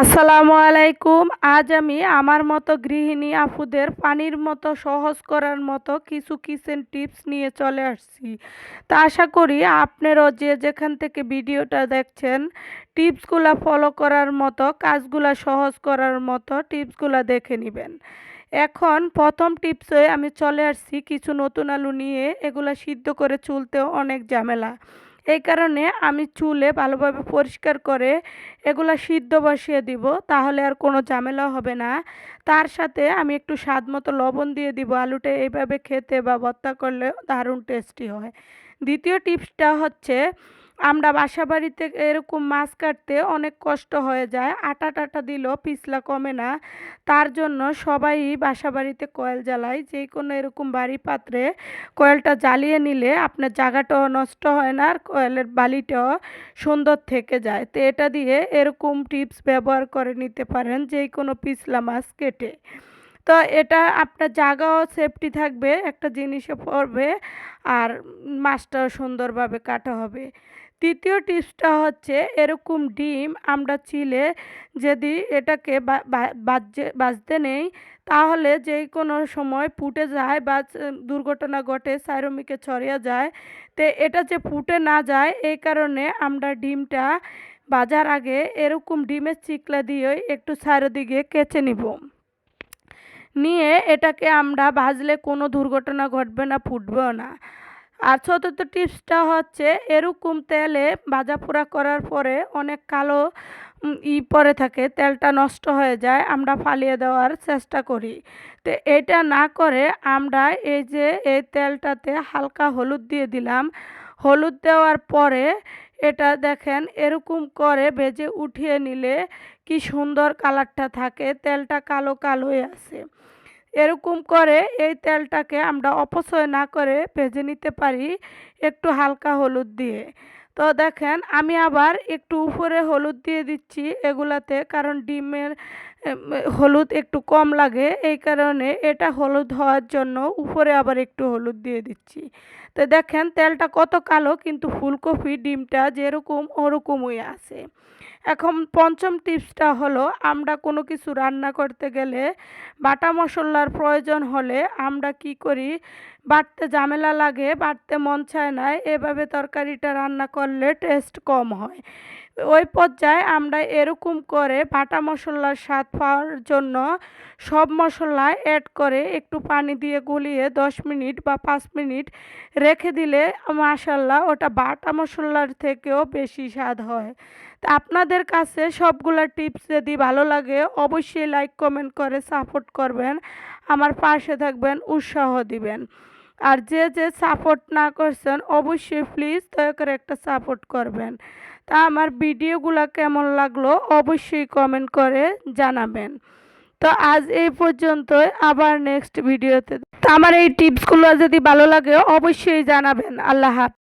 আসসালামু আলাইকুম। আজ আমি আমার মতো গৃহিণী আপুদের পানির মতো সহজ করার মতো কিছু কিচেন টিপস নিয়ে চলে আসছি। তা আশা করি আপনারাও যে যেখান থেকে ভিডিওটা দেখছেন, টিপসগুলো ফলো করার মতো, কাজগুলো সহজ করার মতো টিপসগুলো দেখে নেবেন। এখন প্রথম টিপসে আমি চলে আসছি কিছু নতুন আলু নিয়ে। এগুলো সিদ্ধ করে চুলতেও অনেক ঝামেলা। এই কারণে আমি চুলে ভালোভাবে পরিষ্কার করে এগুলো সিদ্ধ বসিয়ে দিব, তাহলে আর কোনো ঝামেলা হবে না। তার সাথে আমি একটু স্বাদ মতো লবণ দিয়ে দিব, আলুটা এইভাবে খেতে বা ভর্তা করলে দারুণ টেস্টি হয়। দ্বিতীয় টিপসটা হচ্ছে আমরা বাসা বাড়িতে এরকম মাছ কাটতে অনেক কষ্ট হয়ে যায়। আটা টাটা দিলেও পিছলা কমে না। তার জন্য সবাই বাসা বাড়িতে কয়েল জ্বালায়। যে কোনো এরকম বাড়ি পাত্রে কয়েলটা জ্বালিয়ে নিলে আপনার জায়গাটাও নষ্ট হয় না, আর কয়েলের বালিটাও সুন্দর থেকে যায়। তো এটা দিয়ে এরকম টিপস ব্যবহার করে নিতে পারেন যে কোনো পিছলা মাছ কেটে। তো এটা আপনার জায়গাও সেফটি থাকবে, একটা জিনিসও পড়বে। আর মাছটাও সুন্দরভাবে কাটা হবে। তৃতীয় টিপসটা হচ্ছে এরকম ডিম আমরা চিলে যদি এটাকে বাজে, বাজতে নেই, তাহলে যে কোনো সময় ফুটে যায় বা দুর্ঘটনা ঘটে, সাইরমিকে ছড়িয়ে যায়, তো এটা যে ফুটে না যায়, এই কারণে আমরা ডিমটা বাজার আগে এরকম ডিমের চিকলা দিয়ে একটু চারিদিকে কেচে নিব। নিয়ে এটাকে আমরা ভাজলে কোনো দুর্ঘটনা ঘটবে না, ফুটবেও না। আর চতুর্থ টিপসটা হচ্ছে, এরকম তেলে ভাজা পোড়া করার পরে অনেক কালো ই পরে থাকে, তেলটা নষ্ট হয়ে যায়, আমরা ফালিয়ে দেওয়ার চেষ্টা করি। তো এটা না করে আমরা এই যে, এই তেলটাতে হালকা হলুদ দিয়ে দিলাম। হলুদ দেওয়ার পরে এটা দেখেন, এরকম করে ভেজে উঠিয়ে নিলে কি সুন্দর কালারটা থাকে, তেলটা কালো কালোই আছে। এরকম করে এই তেলটাকে আমরা অপচয় না করে ভেজে নিতে পারি একটু হালকা হলুদ দিয়ে। তো দেখেন, আমি আবার একটু উপরে হলুদ দিয়ে দিচ্ছি এগুলাতে, কারণ ডিমের হলুদ একটু কম লাগে, এই কারণে এটা হলুদ হওয়ার জন্য উপরে আবার একটু হলুদ দিয়ে দিচ্ছি। তো দেখেন তেলটা কত কালো, কিন্তু ফুলকপি, ডিমটা যেরকম ওরকমই আছে। এখন পঞ্চম টিপসটা হলো, আমরা কোনো কিছু রান্না করতে গেলে বাটা মশলার প্রয়োজন হলে আমরা কি করি, বাটতে ঝামেলা লাগে, বাটতে মন চায় না, এভাবে তরকারিটা রান্না করলে টেস্ট কম হয়। ওই পর্যায়ে আমরা এরকম করে বাটা মশলার স্বাদ পাওয়ার জন্য সব মশলা অ্যাড করে একটু পানি দিয়ে গুলিয়ে দশ মিনিট বা পাঁচ মিনিট রেখে দিলে মাশাল্লাহ ওটা বাটা মশলার থেকেও বেশি স্বাদ হয়। তা আপনাদের কাছে সবগুলো টিপস যদি ভালো লাগে অবশ্যই লাইক কমেন্ট করে সাপোর্ট করবেন। আমার পাশে থাকবেন, উৎসাহ দিবেন। আর যে যে সাপোর্ট না করছেন, অবশ্যই প্লিজ দয়া করে একটা সাপোর্ট করবেন। তা আমার ভিডিওগুলো কেমন লাগল অবশ্যই কমেন্ট করে জানাবেন। তো আজ এই পর্যন্ত আবার নেক্সট ভিডিওতে আমার এই টিপসগুলো যদি ভালো লাগে, অবশ্যই জানাবেন। আল্লাহ হাফিজ।